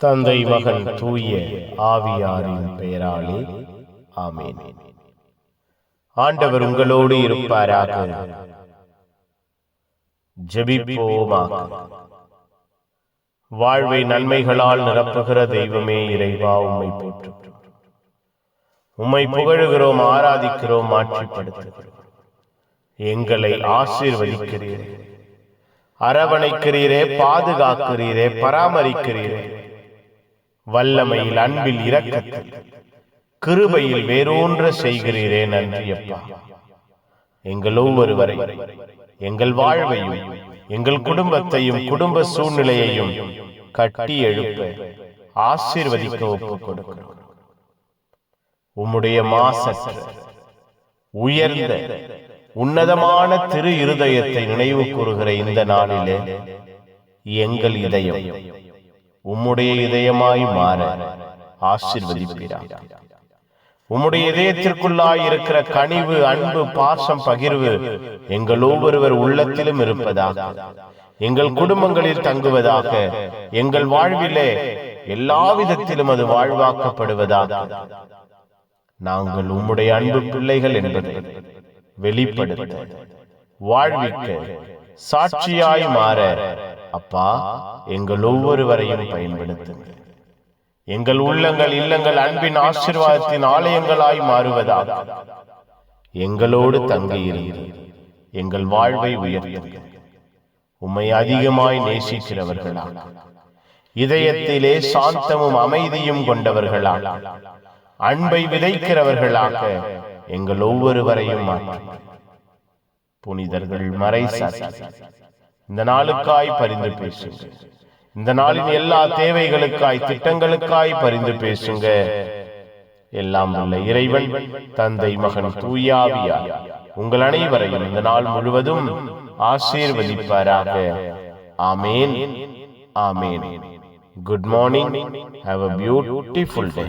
தந்தை மகன் தூய ஆவியாரின் பெயராலே ஆமென். ஆண்டவர் உங்களோடு இருப்பாராக. ஜெபிப்போமாக வாழ்வை நன்மைகளால் நிரப்புகிற தெய்வமே இறைவா உம்மை போற்று உம்மை புகழுகிறோம் ஆராதிக்கிறோம் மாற்றிப்படுத்துகிறோம் எங்களை ஆசீர்வதிக்கிறீரே. அரவணைக்கிறீரே பாதுகாக்கிறீரே பராமரிக்கிறீரே. வல்லமையில் அன்பில் இரக்கத்தில். கிருபையில் வேறொன்ற செய்கிறீரே நன்றி அப்பா. எங்கள் ஒவ்வொருவரை எங்கள் வாழ்வையும் எங்கள் குடும்பத்தையும் குடும்ப சூழ்நிலையையும் கட்டி எழுப்ப ஆசீர்வதிக்க ஒப்புக் கொடுக்கிறோம் உம்முடைய மாசற்ற உயர்ந்த உன்னதமான திரு இருதயத்தை நினைவு கூறுகிற இந்த நாளிலே எங்கள் இதயம் உம்முடைய இதயமாய் மாற ஆசிர்வதிப்பீராக உம்முடைய இதயத்திற்குள்ளாய் இருக்கிற கனிவு அன்பு பாசம் பகிர்வு எங்கள் ஒவ்வொருவர் உள்ளத்திலும் இருப்பதாக எங்கள் குடும்பங்களில் தங்குவதாக எங்கள் வாழ்விலே எல்லா விதத்திலும் அது வாழ்வாக்கப்படுவதாக. நாங்கள் உம்முடைய அன்பு பிள்ளைகள் என்பதை வெளிப்படுத்த வாழ்விக்க சாட்சியாய் மாற அப்பா எங்கள் ஒவ்வொருவரையும் பயன்படுத்துங்கள். எங்கள் உள்ளங்கள் இல்லங்கள் அன்பின் ஆசீர்வாதத்தின் ஆலயங்களாய் மாறுவதாக. எங்களோடு தங்கியிருந்து எங்கள் வாழ்வை உயர்த்துங்கள். உம்மை அதிகமாய் நேசிக்கிறவர்களா இதயத்திலே சாந்தமும் அமைதியும் கொண்டவர்களா அன்பை விதைக்கிறவர்களாக. எங்கள் ஒவ்வொருவரையும் மாற்றும் புனிதர்கள் மறை இந்த நாளுக்காய் பரிந்து பேசுங்க. இந்த நாளின் எல்லா தேவைகளுக்காய் திட்டங்களுக்காய் பரிந்து பேசுங்க. எல்லாம் உள்ள இறைவன் தந்தை மகன் தூயாவியா உங்கள் அனைவரையும் இந்த நாள் முழுவதும் ஆசீர்வதிப்பாராக. ஆமேன். ஆமேன். Good morning have a beautiful day